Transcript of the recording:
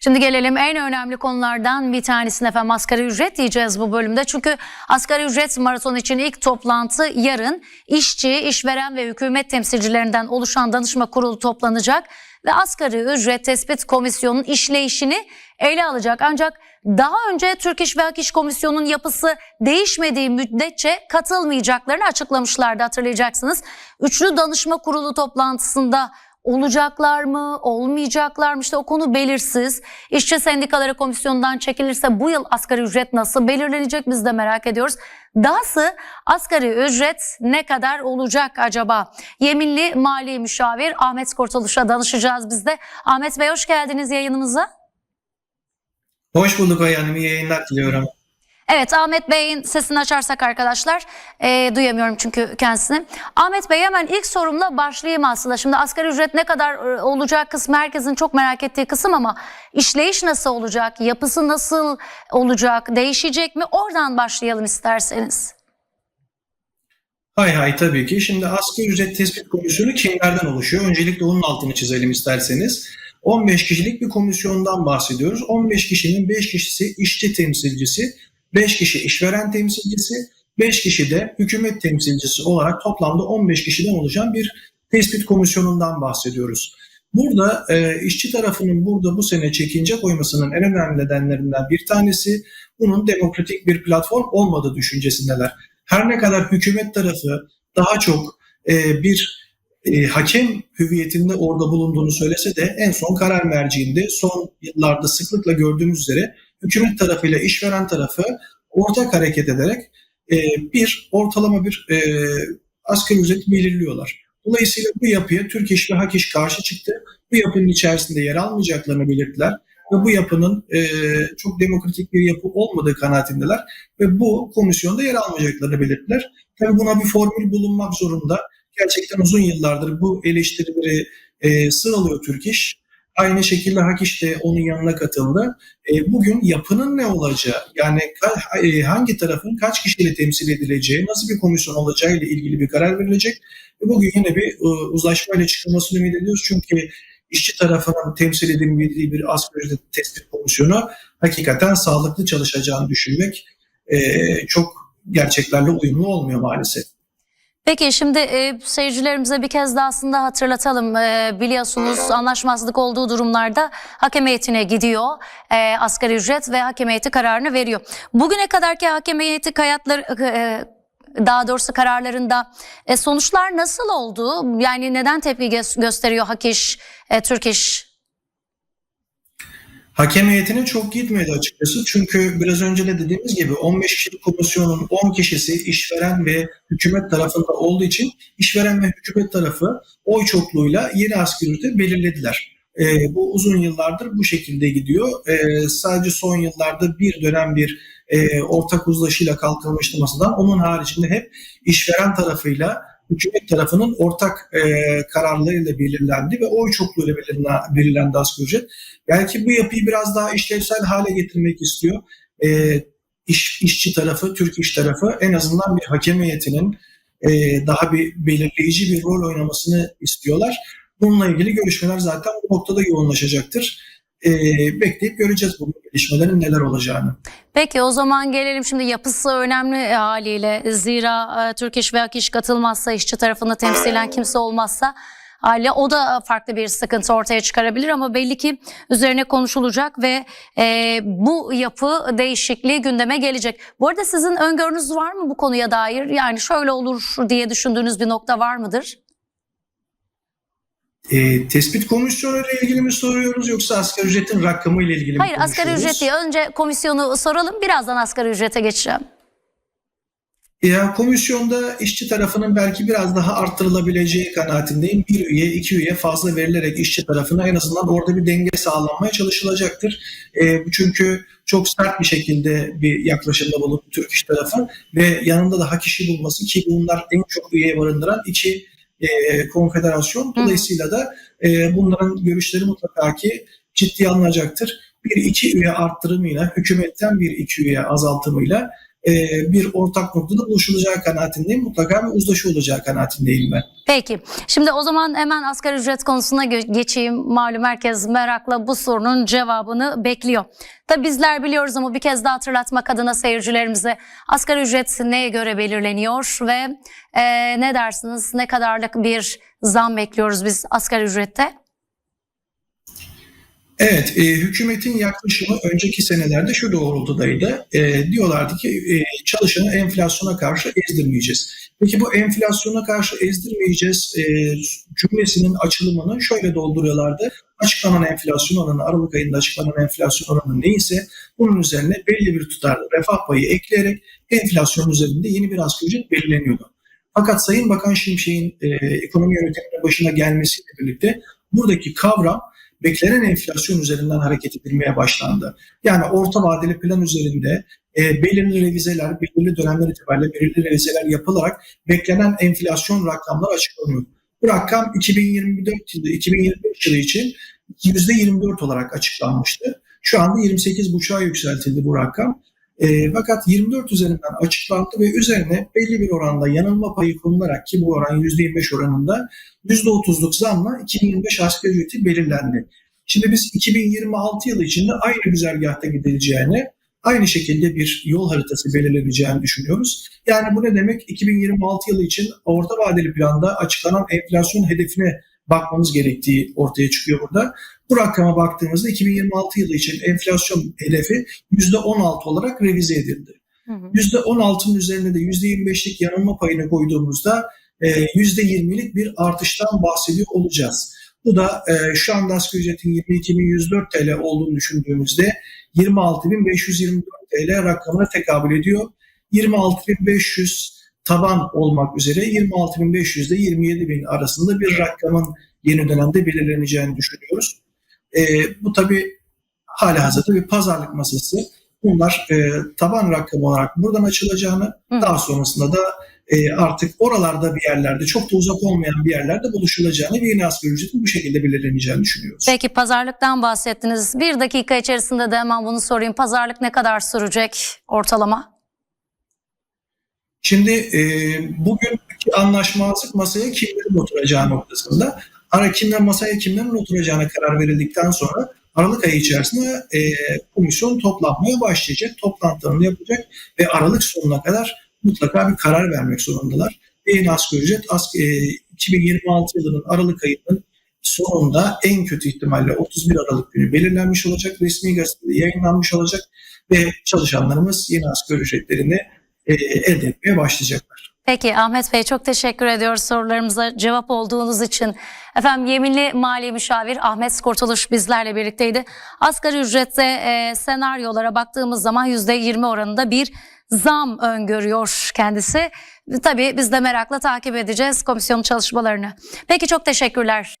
Şimdi gelelim en önemli konulardan bir tanesine efendim asgari ücret diyeceğiz bu bölümde. Çünkü asgari ücret maraton için ilk toplantı yarın işçi, işveren ve hükümet temsilcilerinden oluşan danışma kurulu toplanacak ve asgari ücret tespit komisyonunun işleyişini ele alacak. Ancak daha önce Türk İş ve Hak İş Komisyonu'nun yapısı değişmediği müddetçe katılmayacaklarını açıklamışlardı hatırlayacaksınız. Üçlü danışma kurulu toplantısında olacaklar mı, olmayacaklar mı? İşte o konu belirsiz. İşçi sendikaları komisyonundan çekilirse bu yıl asgari ücret nasıl belirlenecek biz de merak ediyoruz. Dahası asgari ücret ne kadar olacak acaba? Yeminli Mali Müşavir Ahmet Kurtuluş'a danışacağız biz de. Ahmet Bey hoş geldiniz yayınımıza. Hoş bulduk Ay Hanım. İyi yayınlar diliyorum. Evet Ahmet Bey'in sesini açarsak arkadaşlar e, duyamıyorum çünkü kendisini. Ahmet Bey hemen ilk sorumla başlayayım aslında. Şimdi asgari ücret ne kadar e, olacak kısmı herkesin çok merak ettiği kısım ama işleyiş nasıl olacak, yapısı nasıl olacak, değişecek mi? Oradan başlayalım isterseniz. Hay hay tabii ki. Şimdi asgari ücret tespit komisyonu kimlerden oluşuyor? Öncelikle onun altını çizelim isterseniz. 15 kişilik bir komisyondan bahsediyoruz. 15 kişinin 5 kişisi işçi temsilcisi, 5 kişi işveren temsilcisi, 5 kişi de hükümet temsilcisi olarak toplamda 15 kişiden oluşan bir tespit komisyonundan bahsediyoruz. Burada e, işçi tarafının burada bu sene çekince koymasının en önemli nedenlerinden bir tanesi bunun demokratik bir platform olmadığı düşüncesindeler. Her ne kadar hükümet tarafı daha çok e, bir e, hakem hüviyetinde orada bulunduğunu söylese de en son karar merciinde son yıllarda sıklıkla gördüğümüz üzere hükümet tarafıyla işveren tarafı ortak hareket ederek e, bir ortalama bir e, asgari ücret belirliyorlar. Dolayısıyla bu yapıya Türk İş ve Hak İş karşı çıktı. Bu yapının içerisinde yer almayacaklarını belirttiler ve bu yapının e, çok demokratik bir yapı olmadığı kanaatindeler ve bu komisyonda yer almayacaklarını belirttiler. Tabii buna bir formül bulunmak zorunda. Gerçekten uzun yıllardır bu eleştirileri e, sıralıyor Türk İş. Aynı şekilde Hak İş de onun yanına katıldı. E, bugün yapının ne olacağı, yani e, hangi tarafın kaç kişiyle temsil edileceği, nasıl bir komisyon olacağı ile ilgili bir karar verilecek. Ve bugün yine bir e, uzlaşmayla çıkılmasını ümit ediyoruz. Çünkü işçi tarafının temsil edilmediği bir asgari ücret tespit komisyonu hakikaten sağlıklı çalışacağını düşünmek e, çok gerçeklerle uyumlu olmuyor maalesef. Peki şimdi e, seyircilerimize bir kez daha aslında hatırlatalım. E, biliyorsunuz anlaşmazlık olduğu durumlarda hakem heyetine gidiyor e, asgari ücret ve hakem heyeti kararını veriyor. Bugüne kadarki hakem heyeti kayıtları e, daha doğrusu kararlarında e, sonuçlar nasıl oldu? Yani neden tepki gö- gösteriyor Hak İş, e, Türk İş? Hakem heyetine çok gitmedi açıkçası. Çünkü biraz önce de dediğimiz gibi 15 kişilik komisyonun 10 kişisi işveren ve hükümet tarafında olduğu için işveren ve hükümet tarafı oy çokluğuyla yeni asgari ücreti belirlediler. Ee, bu uzun yıllardır bu şekilde gidiyor. Ee, sadece son yıllarda bir dönem bir e, ortak uzlaşıyla kalkılmıştı masadan. Onun haricinde hep işveren tarafıyla hükümet tarafının ortak e, kararlarıyla belirlendi ve oy çokluğuyla belirlendi, belirlendi asgari ücret. Belki bu yapıyı biraz daha işlevsel hale getirmek istiyor. E, iş, işçi tarafı, Türk iş tarafı en azından bir hakem heyetinin e, daha bir belirleyici bir rol oynamasını istiyorlar. Bununla ilgili görüşmeler zaten bu noktada yoğunlaşacaktır. E, bekleyip göreceğiz bu gelişmelerin neler olacağını. Peki o zaman gelelim şimdi yapısı önemli haliyle. Zira e, Türk İş ve Hak İş katılmazsa, işçi tarafını temsilen kimse olmazsa haliyle o da farklı bir sıkıntı ortaya çıkarabilir ama belli ki üzerine konuşulacak ve e, bu yapı değişikliği gündeme gelecek. Bu arada sizin öngörünüz var mı bu konuya dair? Yani şöyle olur diye düşündüğünüz bir nokta var mıdır? E, tespit komisyonu ile ilgili mi soruyoruz yoksa asgari ücretin rakamı ile ilgili mi Hayır asgari konuşuyoruz? ücret değil. Önce komisyonu soralım birazdan asgari ücrete geçeceğim. Ya komisyonda işçi tarafının belki biraz daha arttırılabileceği kanaatindeyim. Bir üye, iki üye fazla verilerek işçi tarafına en azından orada bir denge sağlanmaya çalışılacaktır. E, bu çünkü çok sert bir şekilde bir yaklaşımda bulundu Türk İş tarafı ve yanında da hak işi bulması ki bunlar en çok üye barındıran iki e, konfederasyon. Dolayısıyla da e, bunların görüşleri mutlaka ki ciddiye alınacaktır. Bir iki üye arttırımıyla, hükümetten bir iki üye azaltımıyla e, bir ortak noktada buluşulacağı kanaatindeyim. Mutlaka bir uzlaşı olacağı kanaatindeyim ben. Peki. Şimdi o zaman hemen asgari ücret konusuna geçeyim. Malum herkes merakla bu sorunun cevabını bekliyor. Tabii bizler biliyoruz ama bir kez daha hatırlatmak adına seyircilerimize asgari ücret neye göre belirleniyor ve e, ne dersiniz? Ne kadarlık bir zam bekliyoruz biz asgari ücrette? Evet, e, hükümetin yaklaşımı önceki senelerde şu doğrultudaydı. E, diyorlardı ki e, çalışanı enflasyona karşı ezdirmeyeceğiz. Peki bu enflasyona karşı ezdirmeyeceğiz e, cümlesinin açılımını şöyle dolduruyorlardı. Açıklanan enflasyon oranı, Aralık ayında açıklanan enflasyon oranı neyse bunun üzerine belli bir tutarda refah payı ekleyerek enflasyon üzerinde yeni bir asgari ücret belirleniyordu. Fakat Sayın Bakan Şimşek'in e, ekonomi yönetiminin başına gelmesiyle birlikte buradaki kavram beklenen enflasyon üzerinden hareket edilmeye başlandı. Yani orta vadeli plan üzerinde e, belirli revizeler, belirli dönemler itibariyle belirli revizeler yapılarak beklenen enflasyon rakamları açıklanıyor. Bu rakam 2024 yılı, 2025 yılı için %24 olarak açıklanmıştı. Şu anda 28,5'a yükseltildi bu rakam. E, fakat 24 üzerinden açıklandı ve üzerine belli bir oranda yanılma payı konularak ki bu oran %25 oranında %30'luk zamla 2025 asgari ücreti belirlendi. Şimdi biz 2026 yılı içinde aynı güzergahta gidileceğini, aynı şekilde bir yol haritası belirleneceğini düşünüyoruz. Yani bu ne demek? 2026 yılı için orta vadeli planda açıklanan enflasyon hedefine bakmamız gerektiği ortaya çıkıyor burada. Bu rakama baktığımızda 2026 yılı için enflasyon hedefi %16 olarak revize edildi. Hı hı. %16'nın üzerine de %25'lik yanılma payını koyduğumuzda e, %20'lik bir artıştan bahsediyor olacağız. Bu da e, şu anda asgari ücretin 22.104 TL olduğunu düşündüğümüzde 26.524 TL rakamına tekabül ediyor. 26.500 taban olmak üzere 26.500 ile 27.000 arasında bir rakamın yeni dönemde belirleneceğini düşünüyoruz. E, bu tabii hala hazırda bir pazarlık masası. Bunlar e, taban rakam olarak buradan açılacağını, Hı. daha sonrasında da e, artık oralarda bir yerlerde, çok da uzak olmayan bir yerlerde buluşulacağını ve yeni asgari ücretin bu şekilde belirleneceğini düşünüyoruz. Peki pazarlıktan bahsettiniz. Bir dakika içerisinde de hemen bunu sorayım. Pazarlık ne kadar sürecek ortalama? Şimdi e, bugünkü anlaşmazlık masaya kimlerin oturacağı noktasında. Ara kimler masaya kimlerin oturacağına karar verildikten sonra Aralık ayı içerisinde e, komisyon toplanmaya başlayacak, toplantılarını yapacak ve Aralık sonuna kadar mutlaka bir karar vermek zorundalar. Yeni asgari ücret as, e, 2026 yılının Aralık ayının sonunda en kötü ihtimalle 31 Aralık günü belirlenmiş olacak, resmi gazetede yayınlanmış olacak ve çalışanlarımız yeni asgari ücretlerini e, elde etmeye başlayacaklar. Peki Ahmet Bey çok teşekkür ediyoruz sorularımıza cevap olduğunuz için. Efendim yeminli mali müşavir Ahmet Kurtuluş bizlerle birlikteydi. Asgari ücrette e, senaryolara baktığımız zaman %20 oranında bir zam öngörüyor kendisi. Tabii biz de merakla takip edeceğiz komisyonun çalışmalarını. Peki çok teşekkürler.